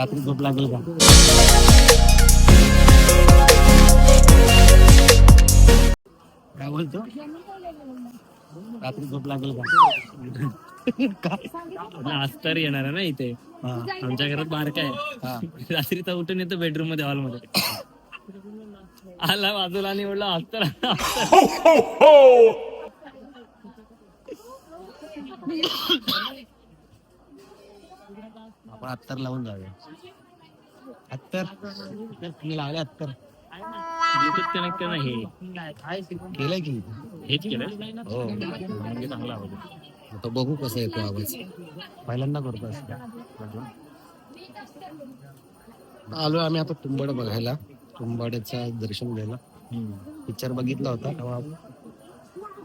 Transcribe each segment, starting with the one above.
रात्री झोप लागेल का काय बोलतो रात्री झोप लागेल का आज तर येणार आहे ना इथे हा आमच्या घरात बारका आहे हा रात्री तर उठून येतो बेडरूममध्ये हॉलमध्ये आला बाजूला आणि म्हणलं आज तर आपण अत्तर लावून जाऊया. अत्तर? तुम्ही लावले अत्तर. ब्लूटूथ कनेक्ट करणं हे. केलंय की? हेच केलं हो. म्हणजे चांगला आवाज आता बघू कसा येतो आवाज. पहिल्यांदा करतो असं. आलो आम्ही आता तुंबड बघायला. तुंबाड्याचं दर्शन घ्यायला. पिक्चर बघितला होता तेव्हा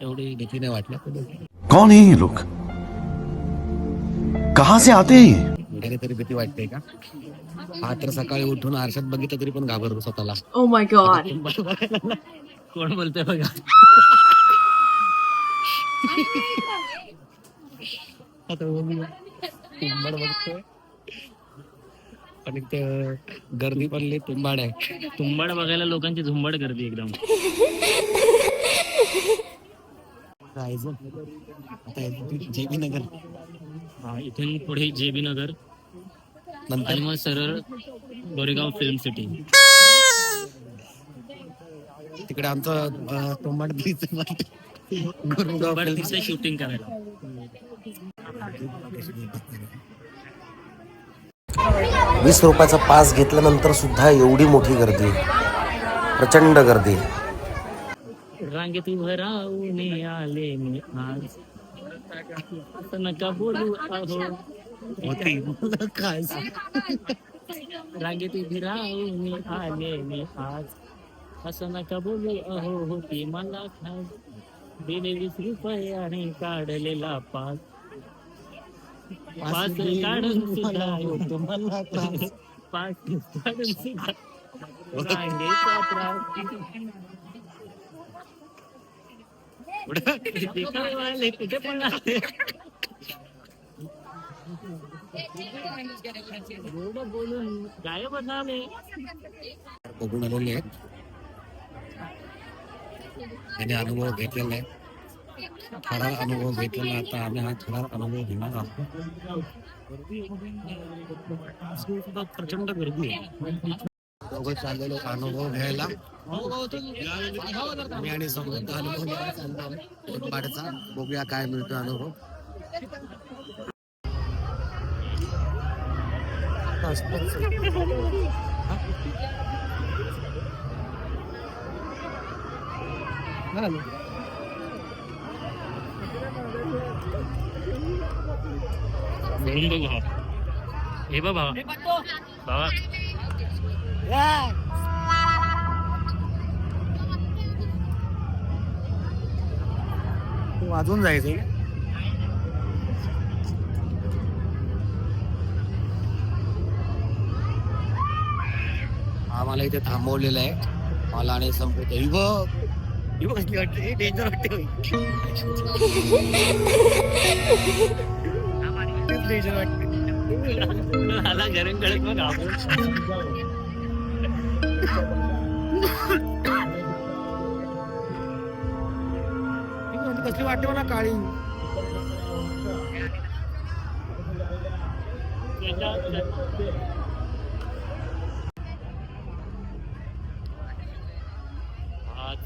एवढी भीती नाही वाटली. पण कौन है ये लोग? कहां से आते हैं कुठे तरी भीती वाटते का? हा तर सकाळी उठून आरशात बघितलं तरी पण घाबरतो स्वतःला. Oh. कोण बोलतोय बघा. आता बघूया. तुंबाड बघतोय. आणि ते गर्दी पण लई तुंबाड आहे. तुंबाड बघायला लोकांची झुंबड गर्दी एकदम. जेबी नगर हा, इथून पुढे जे बी नगर नंतर मग सरळ गोरेगाव फिल्म सिटी तिकडे आमचं तुंबाड ब्रिज गुरुगाव शूटिंग करायला. वीस रुपयाचा पास घेतल्यानंतर सुद्धा एवढी मोठी गर्दी. प्रचंड गर्दी. रांगेत उभं राहून आले मी आज. नका बोलू होती. काय? रांगेत उभी राहून आले मी आज. असं नका बोलू अहो होती मला खास. दिले वीस रुपये आणि काढलेला पास. पास काढून सुद्धा तुम्हाला त्रास. पास काढून सुद्धा रांगेचा त्रास. कुठे पण. एवढं बोलून गायब बघून आलेले आहेत अनुभव घेतलेला आहे. थोडा अनुभव घेतलेला आता आम्ही हा थोडा अनुभव घेणार आहोत. प्रचंड गर्दी आहे दोघं चाललेलो अनुभव घ्यायला. मी आणि समृद्ध अनुभव घ्यायला चाललो बघूया काय मिळतो अनुभव. बोलून बघू हा हे बघ भावा भावा वाजून जायचं आम्हाला इथे थांबवलेलं आहे. मला आणि संपत युव बघ कसली वाटते डेंजर वाटते डेंजर वाटते. आला गरम मग आपण. कसली वाटते मला काळी?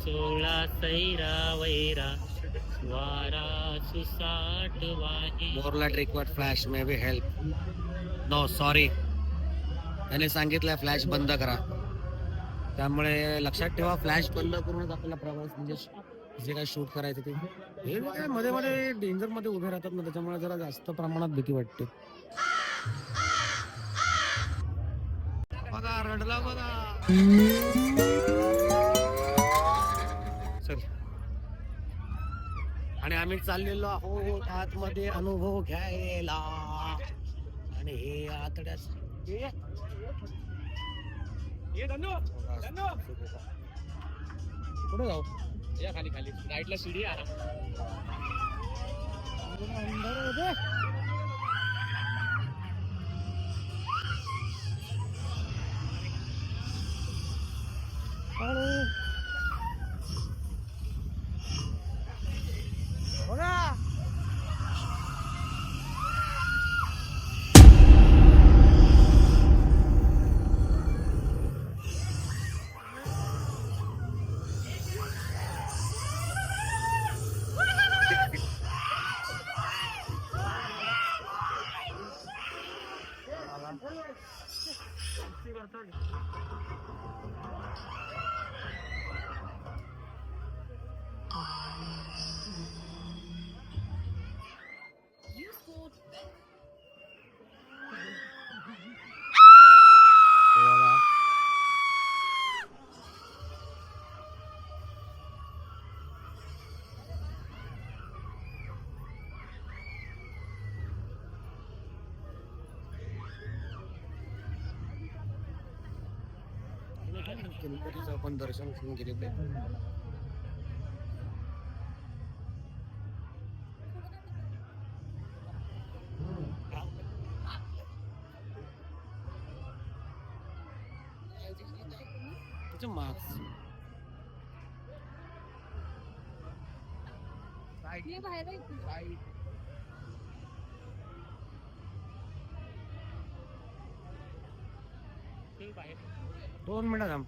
सोळा सैरा वैरा वारा सुसाट वाहे. मोरला ट्रिकवर flash may be help. No sorry त्याने सांगितलं फ्लॅश बंद करा. त्यामुळे लक्षात ठेवा फ्लॅश बंद करूनच आपल्याला प्रवास म्हणजे जे काय शूट करायचं ते. हे काय मध्ये मध्ये डेंजरमध्ये उभे राहतात ना त्याच्यामुळे जरा जास्त प्रमाणात भीती वाटते. बघा रडला बघा चल आणि आम्ही चाललेलो आहोत. आतमध्ये अनुभव घ्यायला. आणि हे आतड्याच कुठे जाऊ? या खाली खाली. राईटला शिडी आला गणपतीचं आपण दर्शन आहे. त्याचे मार्क्स दोन मिनिटं थांब.